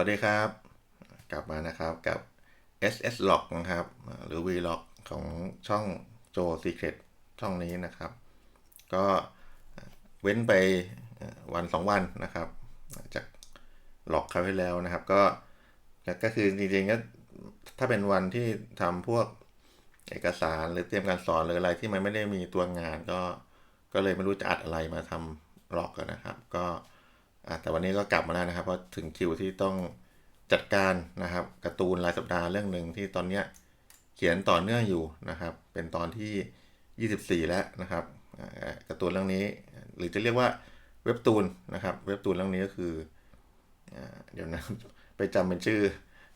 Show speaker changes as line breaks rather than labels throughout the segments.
สวัสดีครับ กลับมานะครับกับ SS Log นะครับ หรือ Vlog ของช่องโจ Secret ช่องนี้นะครับ ก็เว้นไปวันสองวันนะครับ จากหลอกเขาให้แล้วนะครับ ก็ก็คือจริงๆก็ถ้าเป็นวันที่ทำพวกเอกสารหรือเตรียมการสอนหรืออะไรที่มันไม่ได้มีตัวงานก็ก็เลยไม่รู้จะอัดอะไรมาทำหลอกกันนะครับ ก็ แต่วันนี้ก็กลับมาแล้วนะครับเพราะถึงคิวที่ต้องจัดการนะครับการ์ตูนรายสัปดาห์เรื่องหนึ่งที่ตอนเนี้ยเขียนต่อเนื่องอยู่นะครับ เป็นตอนที่ 24 แล้วนะครับการ์ตูนเรื่องนี้ หรือจะเรียกว่าเว็บตูนนะครับ เว็บตูนเรื่องนี้ก็คืออเดี๋ยวนะไปจำเป็นชื่อ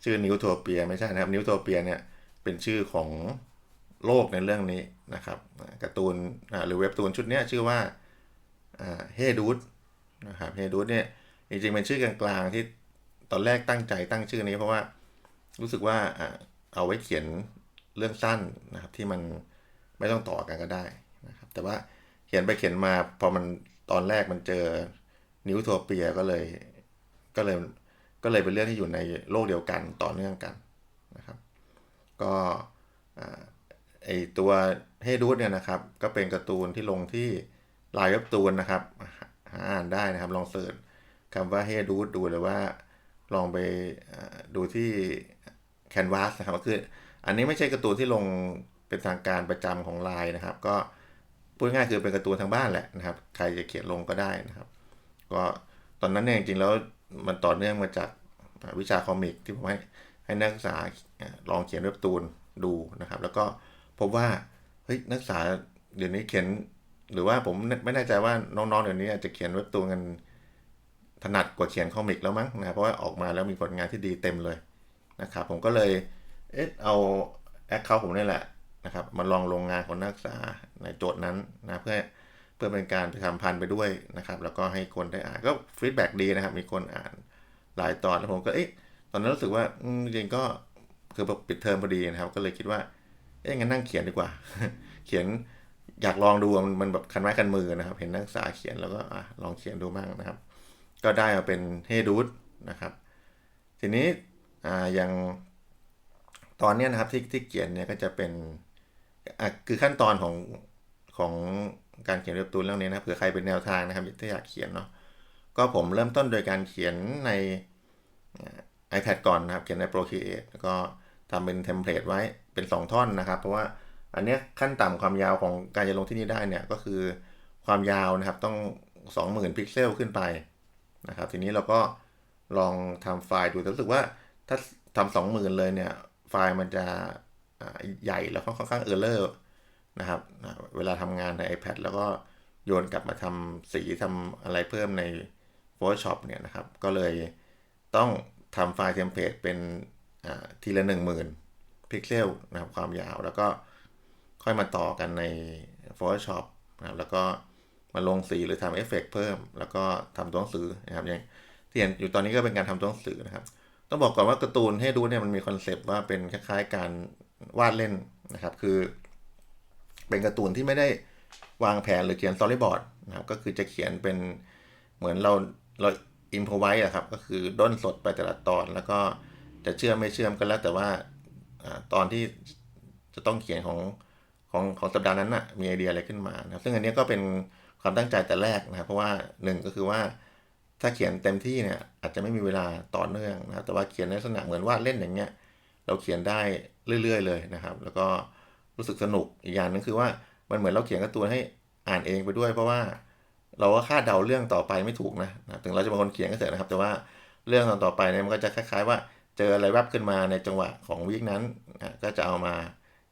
ชื่อนิวโทเปียไม่ใช่นะครับ นิวโทเปียเนี่ยเป็นชื่อของโลกในเรื่องนี้นะครับการ์ตูนหรือเว็บตูนชุดนี้ชื่อว่าเฮดูด นะครับเฮดูดเนี่ยจริงๆเป็นชื่อกลางๆที่ตอนแรกตั้งใจตั้งชื่อนี้เพราะว่ารู้สึกว่าเอาไว้เขียนเรื่องสั้นนะครับที่มันไม่ต้องต่อกันก็ได้นะครับแต่ว่าเขียนไปเขียนมาพอมันตอนแรกมันเจอนิวโทเปียก็เลยก็เลยก็เลยเป็นเรื่องที่อยู่ในโลกเดียวกันต่อเนื่องกันนะครับ ก็ไอตัวเฮดูดเนี่ยนะครับ ก็เป็นการ์ตูนที่ลงที่ลายเว็บตูนนะครับ หาอ่านได้นะครับ ลองเสิร์ชคำว่าเฮดูดดูหรือว่าลองไปดูที่ Canvas นะครับก็คืออันนี้ไม่ใช่การ์ตูนที่ลงเป็นทางการประจำของไลน์นะครับ ก็พูดง่ายๆคือเป็นการ์ตูนทางบ้านแหละนะครับ ใครจะเขียนลงก็ได้นะครับ ก็ตอนนั้นเนี่ยจริงๆแล้วมันต่อเนื่องมาจากวิชาคอมิกที่ผมให้ให้นักศึกษาลองเขียนเว็บตูนดูนะครับ แล้วก็พบว่าเฮ้ยนักศึกษาเดี๋ยวนี้เขียน หรือว่าผมไม่แน่ใจว่าน้องๆเดี๋ยวนี้อาจจะเขียนเว็บตูนกันถนัดกว่าเขียนคอมิกแล้วมั้งนะเพราะว่าออกมาแล้วมีผลงานที่ดีเต็มเลยนะครับผมก็เลยเอ๊ะเอาแอคเคาท์ผมนี่แหละนะครับมาลองลงงานของนักศึกษาในโจทย์นั้นนะเพื่อเพื่อเป็นการทำพันไปด้วยนะครับ แล้วก็ให้คนได้อ่านก็ฟีดแบ็ดีนะครับ มีคนอ่านหลายตอนแล้วผมก็เอ๊ะตอนนั้นรู้สึกว่าอืมจริงก็คือปิดเทอมพอดีนะครับ ก็เลยคิดว่าเอ๊ะงั้นนั่งเขียนดีกว่า เขียน อยากลองดูมันมันแบบคันไม้คันมือนะครับ เห็นนักศึกษาเขียนแล้วก็อะลองเขียนดูบ้างนะครับ ก็ได้มาเป็นเฮดูดนะครับ ทีนี้อ่าอย่างตอนนี้นะครับที่ที่เขียนเนี่ยก็จะเป็นอะคือขั้นตอนของของการเขียนเว็บตูนเรื่องนี้นะเผื่อใครเป็นแนวทางนะครับที่อยากเขียนเนาะก็ผมเริ่มต้นโดยการเขียนใน iPad ก่อนนะครับ เขียนใน Procreate แล้วก็ทำเป็นเทมเพลตไว้เป็น 2 ท่อนนะครับ เพราะว่า อันเนี้ยขั้นต่ำความยาวของการจะลงที่นี่ได้เนี่ยก็คือความยาวนะครับต้อง 20,000 พิกเซลขึ้นไปนะครับทีนี้เราก็ลองทำไฟล์ดูแต่รู้สึกว่าถ้าทำ20,000 เลยเนี่ยไฟล์มันจะใหญ่แล้วค่อนข้างเออร์เลอร์นะครับเวลาทำงานใน iPad แล้วก็โยนกลับมาทำสีทำอะไรเพิ่มใน Photoshop เนี่ยนะครับ ก็เลยต้องทำไฟล์เทมเพลตเป็นทีละ 10,000 พิกเซลนะครับความยาวแล้วก็ ค่อยมาต่อกันใน Photoshop นะครับแล้วก็มาลงสีหรือทำเอฟเฟกเพิ่ม แล้วก็ทำตัวหนังสือนะครับอย่างที่เห็นอยู่ตอนนี้ก็เป็นการทำตัวหนังสือนะครับ ต้องบอกก่อนว่าการ์ตูนให้ดูเนี่ยมันมีคอนเซปต์ว่าเป็นคล้ายๆการวาดเล่นนะครับ คือเป็นการ์ตูนที่ไม่ได้วางแผนหรือเขียนสตอรี่บอร์ดนะครับก็คือจะเขียนเป็นเหมือนเราเราอินพอไว้อะครับก็คือด้นสดไปแต่ละตอน แล้วก็จะเชื่อมไม่เชื่อมก็แล้วแต่ว่าตอนที่จะต้องเขียนของ ของของสัปดาห์นั้นนะ่ะมีไอเดียอะไรขึ้นมานะซึ่งอันนี้ก็เป็นความตั้งใจแต่แรกนะครับเพราะว่าหนึ่งก็คือว่าถ้าเขียนเต็มที่เนี่ยอาจจะไม่มีเวลาต่อเนื่องนะแต่ว่าเขียนในลักษณะเหมือนวาดเล่นอย่างเงี้ยเราเขียนได้เรื่อย ๆ เลยนะครับ แล้วก็รู้สึกสนุกอีกอย่างนึงคือว่ามันเหมือนเราเขียนการ์ตูนให้อ่านเองไปด้วย เพราะว่าเราก็คาดเดาเรื่องต่อไปไม่ถูกนะนะถึงเราจะเป็นคนเขียนก็เถอะนะครับ แต่ว่าเรื่องต่อไปเนี่ยมันก็จะคล้าย ๆ ว่าเจออะไรแวบขึ้นมาในจังหวะของวิกนั้นนะก็จะเอามา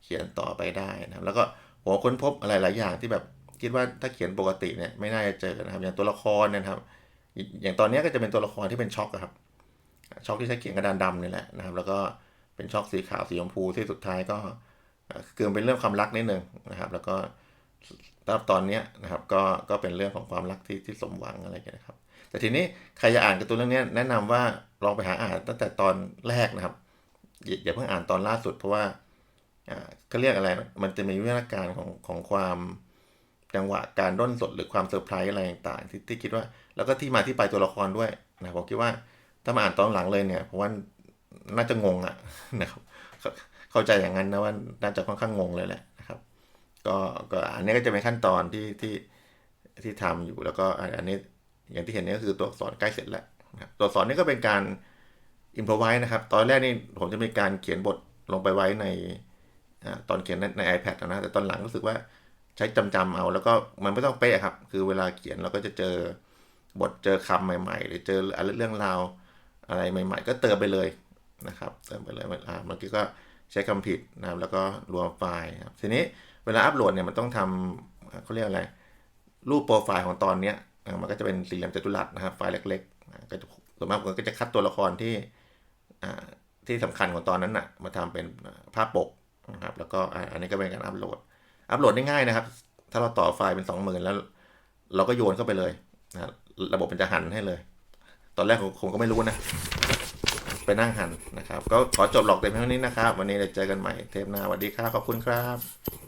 เขียนต่อไปได้นะครับ แล้วก็หัวค้นพบอะไรหลายอย่างที่แบบคิดว่าถ้าเขียนปกติเนี่ยไม่น่าจะเจอนะครับ อย่างตัวละครนะครับ อย่างตอนนี้ก็จะเป็นตัวละครที่เป็นช็อคครับ ช็อคที่ใช้เขียนกระดานดำนี่แหละนะครับ แล้วก็เป็นช็อคสีขาวสีชมพูที่สุดท้ายก็คือเป็นเรื่องความรักนิดนึงนะครับ แล้วก็ตอนนี้นะครับก็ก็เป็นเรื่องของความรักที่ที่สมหวังอะไรอย่างนี้นะครับ แต่ทีนี้ใครจะอ่านการ์ตูนเรื่องนี้แนะนำว่าลองไปหาอ่านตั้งแต่ตอนแรกนะครับอย่าเพิ่งอ่านตอนล่าสุดเพราะว่า เขาเรียกอะไร มันจะมีวิธีการของของความจังหวะการด้นสดหรือความเซอร์ไพรส์อะไรต่างๆที่ที่คิดว่า แล้วก็ที่มาที่ไปตัวละครด้วยนะผมคิดว่าถ้ามาอ่านตอนหลังเลยเนี่ยผมว่าน่าจะงงอะนะครับเข้าใจอย่างนั้นนะว่าน่าจะค่อนข้างงงเลยแหละนะครับ ก็ก็อันนี้ก็จะเป็นขั้นตอนที่ที่ที่ทำอยู่แล้วก็อันนี้อย่างที่เห็นนี่ก็คือตัวอักษรใกล้เสร็จแล้วนะตัวอักษรนี่ก็เป็นการอิมพอไว้นะครับ ตอนแรกนี่ผมจะมีการเขียนบทลงไปไว้ใน ตอนเขียนใน iPad นะแต่ตอนหลังรู้สึกว่าใช้จำๆเอา แล้วก็มันไม่ต้องเป๊ะครับ คือเวลาเขียนเราก็จะเจอบทเจอคำใหม่ ๆ หรือเจอเรื่องราวอะไรใหม่ ๆ ก็เติมไปเลยนะครับเติมไปเลยเมื่อกี้ก็ใช้คำผิดนะครับแล้วก็รวมไฟล์ครับทีนี้เวลาอัปโหลดเนี่ยมันต้องทำเขาเรียกอะไร รูปโปรไฟล์ของตอนเนี้ยมันก็จะเป็นสี่เหลี่ยมจัตุรัสนะครับไฟล์เล็กๆก็จะส่วนมากก็จะคัดตัวละครที่ที่สำคัญของตอนนั้นน่ะมาทำเป็นภาพปก นะครับแล้วก็อันนี้ก็เป็นการอัปโหลด อัปโหลดได้ง่ายนะครับ ถ้าเราต่อไฟล์เป็นสองหมื่นแล้ว เราก็โยนเข้าไปเลยนะระบบมันจะหันให้เลย ตอนแรกผมผมก็ไม่รู้นะ ไปนั่งหันนะครับ ก็ขอจบหลอกเต็มเท่านี้นะครับ วันนี้เราเจอกันใหม่เทปหน้าสวัสดีครับขอบคุณครับ